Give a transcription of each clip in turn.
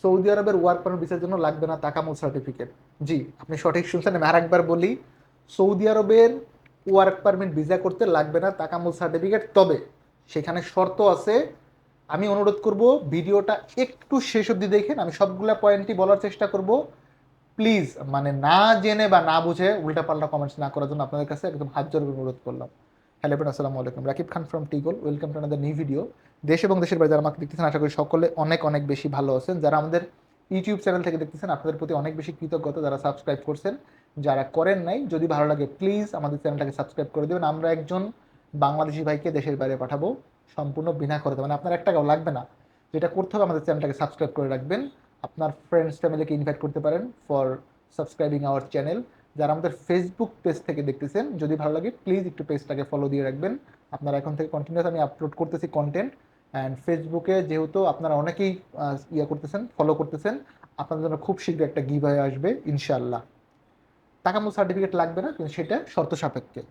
Saudi আরবের work permit ভিসার জন্য লাগবে না তাকামুল সার্টিফিকেট জি, আপনি সঠিক শুনছেন, আমি আরেকবার বলি, সৌদি আরবের ওয়ার্ক পারমিট ভিসা করতে লাগবে না তাকামুল সার্টিফিকেট তবে সেখানে শর্ত আছে, আমি অনুরোধ করব, ভিডিওটা একটু শেষ অবধি দেখেন, আমি সবগুলা পয়েন্টই বলার চেষ্টা করব। প্লিজ মানে না জেনে বা না বুঝে উল্টাপাল্টা কমেন্টস না করার জন্য আপনাদের কাছে একদম হাত জোর অনুরোধ করলাম। হ্যালো আসসালামু আলাইকুম। Rakib Khan from টিগল welcome to another new video দেশ এবং দেশের বাইরে যারা আমাকে দেখতেছেন, আশা করি সকলে অনেক অনেক বেশি ভালো আছেন। যারা আমাদের ইউটিউব চ্যানেল থেকে দেখতেছেন, আপনাদের প্রতি অনেক বেশি কৃতজ্ঞতা যারা সাবস্ক্রাইব করছেন, যারা করেন নাই, যদি ভালো লাগে প্লিজ আমাদের চ্যানেলটাকে সাবস্ক্রাইব করে দেবেন। আমরা একজন বাংলাদেশি ভাইকে দেশের বাইরে পাঠাবো সম্পূর্ণ বিনা খরচে। মানে আপনার এক টাকাও লাগবে না। যেটা করতে হবে, আমাদের চ্যানেলটাকে সাবস্ক্রাইব করে রাখবেন। আপনার ফ্রেন্ডস ফ্যামিলিকে ইনভাইট করতে পারেন ফর সাবস্ক্রাইবিং আওয়ার চ্যানেল যারা আমাদের ফেসবুক পেজ থেকে দেখতেছেন, যদি ভালো লাগে প্লিজ একটু পেজটাকে ফলো দিয়ে রাখবেন। আপনারা এখন থেকে কন্টিনিউস আমি আপলোড করতেছি কন্টেন্ট অ্যান্ড ফেসবুকে যেহেতু আপনারা অনেকেই ইয়ে করতেছেন ফলো করতেছেন, আপনাদের জন্য খুব শীঘ্র একটা গিভ হয়ে আসবে ইনশাল্লাহ টাকামূল সার্টিফিকেট লাগবে না, কিন্তু সেটা শর্ত সাপেক্ষে।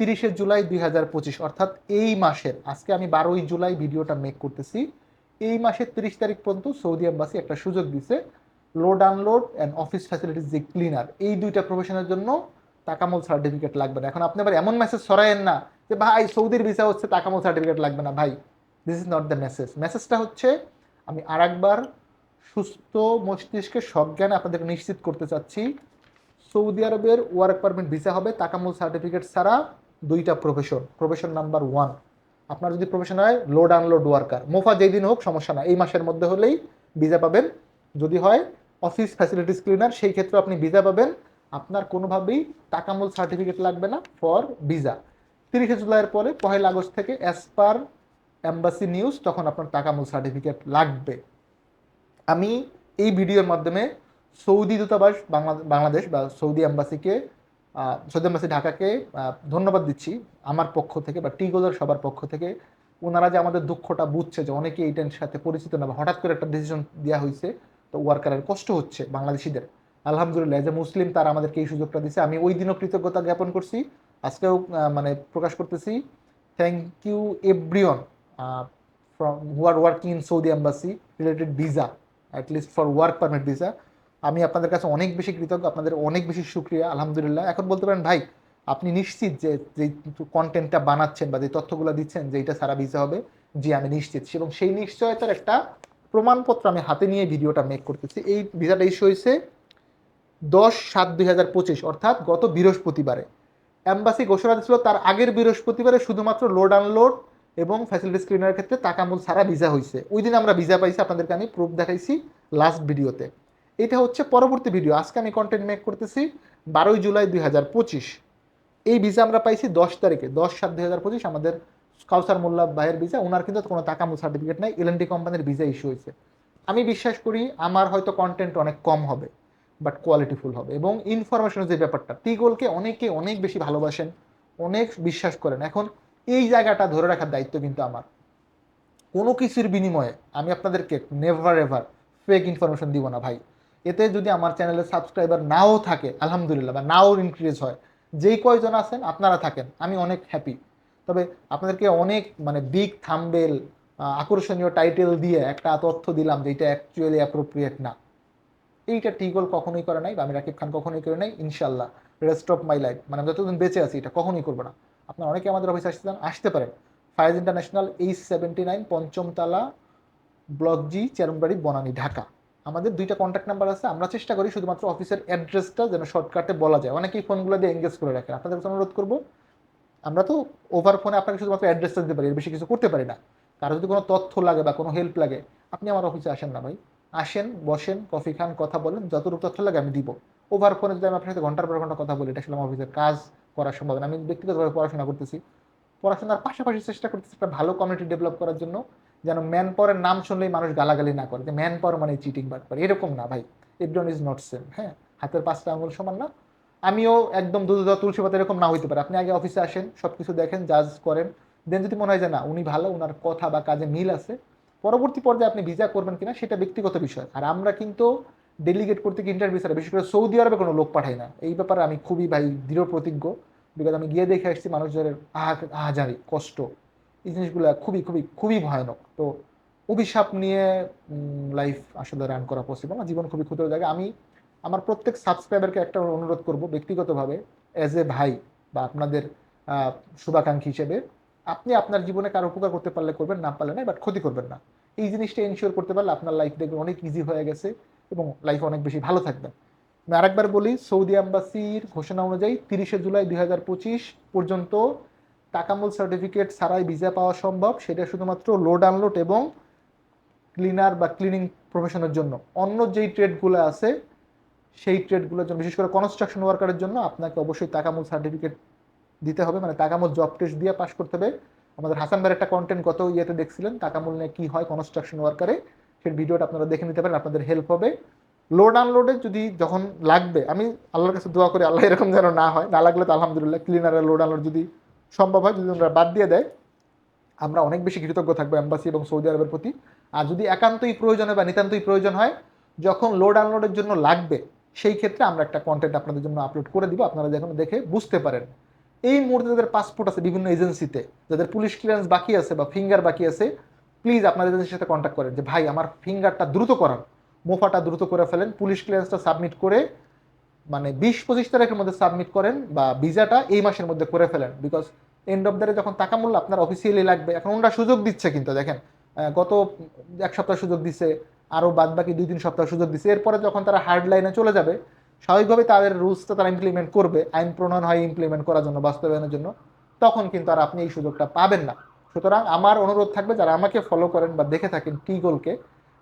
তিরিশে জুলাই দুই হাজার পঁচিশ, অর্থাৎ এই মাসের, আজকে আমি বারোই জুলাই ভিডিওটা মেক করতেছি, এই মাসের তিরিশ তারিখ পর্যন্ত সৌদি আম্বাসি একটা সুযোগ দিছে load unload and office facilities যে ক্লিনার এই দুইটা প্রফেশনের জন্য তাকামল সার্টিফিকেট লাগবে না। এখন আপনি আবার এমন মেসেজ সরায়েন না যে, ভাই, সৌদির ভিসা হচ্ছে তাকামল সার্টিফিকেট লাগবে না, ভাই। This is not the message মেসেজটা হচ্ছে, আমি আর একবার সুস্থ মস্তিষ্কে সজ্ঞানে আপনাদেরকে নিশ্চিত করতে চাচ্ছি, সৌদি আরবের ওয়ার্ক পারমিট ভিসা হবে, তাকামুল সার্টিফিকেট ছাড়া দুইটা প্রফেশন প্রফেশন নাম্বার ওয়ান আপনার যদি প্রফেশন হয় লোড আনলোড ওয়ার্কার মোফা যেই দিন হোক, সমস্যা না এই মাসের মধ্যে হলেই ভিসা পাবেন। যদি হয় অফিস ফ্যাসিলিটিস ক্লিনার সেই ক্ষেত্রে আপনি ভিসা পাবেন। আপনার কোনোভাবেই তাকামুল সার্টিফিকেট লাগবে না ফর ভিসা তিরিশে জুলাইয়ের পরে পহেলা আগস্ট থেকে অ্যাজ পার অ্যাম্বাসি নিউজ তখন আপনার তাকামুল সার্টিফিকেট লাগবে। আমি এই ভিডিওর মাধ্যমে সৌদি দূতাবাস, বাংলা- বাংলাদেশ বা সৌদি অ্যাম্বাসিকে সৌদি অ্যাম্বাসি ঢাকাকে ধন্যবাদ দিচ্ছি আমার পক্ষ থেকে বা টিগোজার সবার পক্ষ থেকে। ওনারা যে আমাদের দুঃখটা বুঝছে যে অনেকে এইটার সাথে পরিচিত না বা হঠাৎ করে একটা ডিসিশন দেওয়া হয়েছে, তো ওয়ার্কারের কষ্ট হচ্ছে বাংলাদেশিদের। আলহামদুলিল্লাহ এ মুসলিম তারা আমাদেরকে এই সুযোগটা দিচ্ছে আমি ওই দিনও কৃতজ্ঞতা জ্ঞাপন করছি। আজকেও মানে প্রকাশ করতেছি। Thank you everyone from who are working in Saudi embassy related visa list for work permit visa আমি আপনাদের কাছে অনেক বেশি কৃতজ্ঞ, আপনাদের অনেক বেশি সুক্রিয়া আলহামদুলিল্লাহ। এখন বলতে পারেন, ভাই, আপনি নিশ্চিত যে যে কন্টেন্টটা বানাচ্ছেন বা যে তথ্যগুলো দিচ্ছেন, যে এটা সারা ভিসা হবে? জি, আমি নিশ্চিত। এবং সেই নিশ্চয়তার একটা প্রমাণপত্র আমি হাতে নিয়ে ভিডিওটা মেক করতেছি। এই ভিসাটা ইস্যু হয়েছে দশ সাত দুই হাজার পঁচিশ, অর্থাৎ গত বৃহস্পতিবারে। অ্যাম্বাসি ঘোষণা দিয়েছিল, তার আগের বৃহস্পতিবারে শুধুমাত্র লোড আনলোড এবং ফ্যাসিলিটি স্ক্রিনের ক্ষেত্রে তাকামুল ছাড়া ভিসা হয়েছে ওই দিন আমরা ভিসা পাইছি, আপনাদেরকে আমি প্রুফ দেখাইছি লাস্ট ভিডিওতে এটা হচ্ছে পরবর্তী ভিডিও আজকে আমি কন্টেন্ট মেক করতেছি বারোই জুলাই দুই হাজার পঁচিশ। এই ভিসা আমরা পাইছি দশ তারিখে। দশ সাত দুই হাজার পঁচিশ আমাদের কাউসার মোল্লা ভাইয়ের ভিসা ওনার কিন্তু কোনো তাকামুল সার্টিফিকেট নাই। এল কোম্পানির ভিসা ইস্যু হয়েছে। আমি বিশ্বাস করি আমার হয়তো কন্টেন্ট অনেক কম হবে বাট কোয়ালিটিফুল হবে। এবং ইনফরমেশনের যে ব্যাপারটা, টিগোলকে অনেকে অনেক বেশি ভালোবাসেন, অনেক বিশ্বাস করেন। এখন এই জায়গাটা ধরে রাখার দায়িত্ব কিন্তু আমার। কোনো কিছুর বিনিময়ে আমি আপনাদেরকে নেভার এভার ফেক ইনফরমেশন দিব না ভাই। এতে যদি আমার চ্যানেলে সাবস্ক্রাইবার নাও থাকে, আলহামদুলিল্লাহ, বা নাও ইনক্রিজ হয়, যেই কয়জন আছেন আপনারা থাকেন, আমি অনেক হ্যাপি তবে আপনাদেরকে অনেক মানে বিগ থাম্বেল আকর্ষণীয় টাইটেল দিয়ে একটা তথ্য দিলাম যে এটা অ্যাকচুয়ালি অ্যাপ্রোপ্রিয়েট না। এইটা টিগল কখনোই করে নাই, বা আমি রাকিব খান কখনোই করে নাই ইনশাল্লাহ রেস্ট অফ মাই লাইফ মানে আমি যতদিন বেঁচে আছি, এটা কখনোই করব না। আপনারা অনেকে আমাদের অফিসে আসতে চান, আসতে পারেন। Fayaz international H seventy nine পঞ্চমতলা, block G চেরমবাড়ি, Banani, Dhaka. আমাদের দুইটা কন্ট্যাক্ট নাম্বার আছে, আমরা চেষ্টা করি শুধুমাত্র অফিসের অ্যাড্রেসটা যেন শর্টকাটে বলা যায়। অনেকেই ফোনগুলো দিয়ে এঙ্গেজ করে রাখেন। আপনাদের কাছে অনুরোধ করব, আমরা তো ওভার ফোনে আপনাকে শুধুমাত্র অ্যাড্রেসটা দিতে পারি, এর বেশি কিছু করতে পারি না। কারও যদি কোনো তথ্য লাগে বা কোনো হেল্প লাগে, আপনি আমার অফিসে আসেন না ভাই। আসেন, বসেন কফি খান, কথা বলেন, যতটুকু তথ্য লাগে আমি দিব। ওভার ফোনে যদি আমি আপনার সাথে ঘণ্টার পর ঘণ্টা কথা বলি, এটা আসলে আমার অফিসের কাজ করা সম্ভব না আমি ব্যক্তিগতভাবে পড়াশোনা করতেছি। পড়াশোনার পাশাপাশি চেষ্টা করতেছি একটা ভালো কমিউনিটি ডেভেলপ করার জন্য, যেন ম্যান পাওয়ারের নাম শুনলেই মানুষ গালাগালি না করে, যে ম্যান পাওয়ার মানে চিটিং বাট পারে এরকম না ভাই এভরিওয়ান ইজ নট সেম হ্যাঁ? হাতের পাঁচটা আঙুল সমান না। আমিও একদম দুধ দেওয়া তুলসী পাতা এরকম না হইতে পারে। আপনি আগে অফিসে আসেন সব কিছু দেখেন জাজ করেন দেন যদি মনে হয় যে না, উনি ভালো ওনার কথা বা কাজে মিল আছে, পরবর্তী পর্যায়ে আপনি ভিসা করবেন কিনা, সেটা ব্যক্তিগত বিষয়। আর আমরা কিন্তু ডেলিগেট করতে কি ইন্টারভিউ ছাড়া। বিশেষ করে সৌদি আরবে কোনো লোক পাঠায় না। এই ব্যাপারে আমি খুবই ভাই দৃঢ় প্রতিজ্ঞ। বিকজ আমি গিয়ে দেখে আসছি মানুষদের আহা, আহাজারি, কষ্ট। এই জিনিসগুলো খুবই খুবই খুবই ভয়ানক। তো অভিশাপ নিয়ে লাইফ আসলে রান করা পসিবল না। জীবন খুবই ক্ষুদ্র জায়গা। আমি আমার প্রত্যেক সাবস্ক্রাইবারকে একটা অনুরোধ করব ব্যক্তিগতভাবে অ্যাজ এ ভাই বা আপনাদের শুভাকাঙ্ক্ষী হিসেবে, আপনি আপনার জীবনে কারও উপকার করতে পারলে করবেন, না পারলে না বাট ক্ষতি করবেন না। এই জিনিসটা এনশিওর করতে পারলে আপনার লাইফ দেখবেন অনেক ইজি হয়ে গেছে। এবং লাইফ অনেক বেশি ভালো থাকবেন। আমি আরেকবার বলি, সৌদি আম্বাসির ঘোষণা অনুযায়ী তিরিশে জুলাই দুই হাজার পঁচিশ পর্যন্ত টাকামূল সার্টিফিকেট ছাড়াই ভিসা পাওয়া সম্ভব। সেটা শুধুমাত্র লোড আনলোড এবং ক্লিনার বা ক্লিনিং প্রফেশনের জন্য। অন্য যেই ট্রেডগুলো আছে, সেই ট্রেডগুলোর জন্য, বিশেষ করে কনস্ট্রাকশন ওয়ার্কারের জন্য আপনাকে অবশ্যই টাকামূল সার্টিফিকেট দিতে হবে। মানে টাকামূল জব টেস্ট দিয়ে পাশ করতে হবে। আমাদের হাসান ভাইয়ের একটা কন্টেন্ট গত ইয়েতে দেখছিলেন টাকামূল নিয়ে কী হয় কনস্ট্রাকশন ওয়ার্কারে সেই ভিডিওটা আপনারা দেখে নিতে পারেন, আপনাদের হেল্প হবে। লোড আনলোডে যদি যখন লাগবে, আমি আল্লাহর কাছে দোয়া করি, আল্লাহ এরকম যেন না হয়। না লাগলে তো আলহামদুলিল্লাহ ক্লিনারের লোড আনলোড যদি সম্ভব হয়, যদি ওনারা বাদ দিয়ে দেয়, আমরা অনেক বেশি কৃতজ্ঞ থাকব এম্বাসি এবং সৌদি আরবের প্রতি। আর যদি একান্তই প্রয়োজন হয় বা নিতান্তই প্রয়োজন হয়, যখন লোড আনলোডের জন্য লাগবে, সেই ক্ষেত্রে আমরা একটা কন্টেন্ট আপনাদের জন্য আপলোড করে দিব। আপনারা যখন দেখে বুঝতে পারেন। এই মুহূর্তে যাদের পাসপোর্ট আছে বিভিন্ন এজেন্সিতে যাদের পুলিশ ক্লিয়ারেন্স বাকি আছে বা ফিঙ্গার বাকি আছে প্লিজ আপনাদের সাথে কন্ট্যাক্ট করেন যে, ভাই, আমার ফিঙ্গারটা দ্রুত করান। মোফাটা দ্রুত করে ফেলেন, পুলিশ ক্লিয়ারেন্সটা সাবমিট করে মানে বিশ পঁচিশ তারিখের মধ্যে সাবমিট করেন বা ভিসাটা এই মাসের মধ্যে করে ফেলেন। বিকজ এন্ড অফ দ্য যখন টাকা মূল্য আপনার অফিসিয়ালি লাগবে, এখন ওনারা সুযোগ দিচ্ছে কিন্তু, দেখেন গত এক সপ্তাহ সুযোগ দিচ্ছে আরও বাদ বাকি দুই তিন সপ্তাহ সুযোগ দিচ্ছে এরপরে যখন তারা হার্ড লাইনে চলে যাবে, স্বাভাবিকভাবে তাদের রুলসটা তারা ইমপ্লিমেন্ট করবে, আইন প্রণয়ন হয় ইমপ্লিমেন্ট করার জন্য, বাস্তবায়নের জন্য, তখন কিন্তু আর আপনি এই সুযোগটা পাবেন না। সুতরাং আমার অনুরোধ থাকবে যারা আমাকে ফলো করেন বা দেখে থাকেন কি গোলকে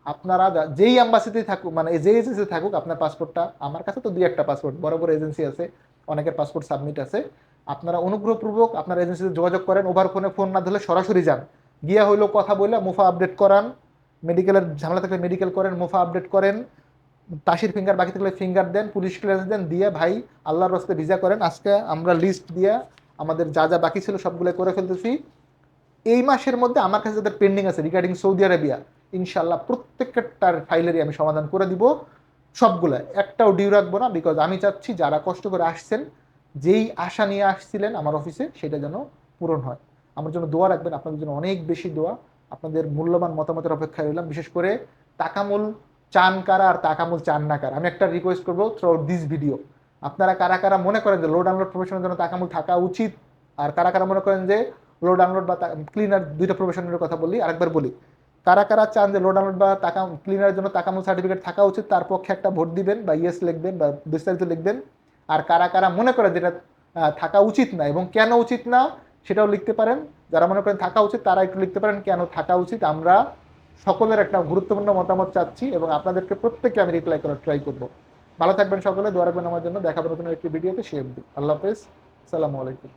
আপনারা যেই অ্যাম্বাসিতেই থাকুক মানে যে এজেন্সি থাকুক, আপনার পাসপোর্টটা আমার কাছে তো দুই একটা পাসপোর্ট বড় বড় এজেন্সি আছে, অনেকের পাসপোর্ট সাবমিট আছে, আপনারা অনুগ্রহপূর্বক আপনার এজেন্সিতে যোগাযোগ করেন ওভার ফোনে ফোন না ধরলে সরাসরি যান। গিয়া হইল কথা বলে মুফা আপডেট করান মেডিকেলের ঝামেলা থাকলে মেডিকেল করেন, মুফা আপডেট করেন, তাসির ফিঙ্গার বাকি থাকলে ফিঙ্গার দেন পুলিশ ক্লিয়ারেন্স দেন, দিয়ে ভাই আল্লাহর রস্তে ভিসা করেন, আজকে আমরা লিস্ট দিয়ে আমাদের যা যা বাকি ছিল সবগুলো করে ফেলতেছি। এই মাসের মধ্যে আমার কাছে যাদের পেন্ডিং আছে রিগার্ডিং সৌদি আরবিয়া ইনশাল্লাহ প্রত্যেকটার ফাইলেরই আমি সমাধান করে দিব। সবগুলো একটাও ডিউ রাখব না বিকজ আমি চাচ্ছি যারা কষ্ট করে আসছেন, যেই আশা নিয়ে আসছিলেন আমার অফিসে সেটা যেন পূরণ হয়। আমার জন্য দোয়া রাখবেন, আপনাদের জন্য অনেক বেশি দোয়া। আপনাদের মূল্যবান মতামতের অপেক্ষায় রইলাম। বিশেষ করে তাকামুল চান কারা আর তাকামুল চান না কারা। আমি একটা রিকোয়েস্ট করব থ্রু আউট দিস ভিডিও আপনারা কারা কারা মনে করেন যে লোড আনলোড প্রফেশনের জন্য তাকামুল থাকা উচিত? আর কারা কারা মনে করেন যে লোড আনলোড বা ক্লিনার দুইটা প্রফেশনের কথা বলি, আরেকবার বলি। কারা কারা চান যে লোড আনলোড বা টাকা ক্লিনারের জন্য টাকামুল সার্টিফিকেট থাকা উচিত, তার পক্ষে একটা ভোট দিবেন বা ইয়েস লিখবেন বা বিস্তারিত লিখবেন। আর কারা কারা মনে করে যেটা থাকা উচিত না এবং কেন উচিত না, সেটাও লিখতে পারেন। যারা মনে করেন থাকা উচিত, তারা একটু লিখতে পারেন কেন থাকা উচিত। আমরা সকলের একটা গুরুত্বপূর্ণ মতামত চাচ্ছি এবং আপনাদেরকে প্রত্যেককে আমি রিপ্লাই করার ট্রাই করব। ভালো থাকবেন সকলে, দোয়া রাখবেন আমার জন্য। দেখাবেন নতুন একটি ভিডিওতে সে। আল্লাহ হাফেজ। সালামু আলাইকুম।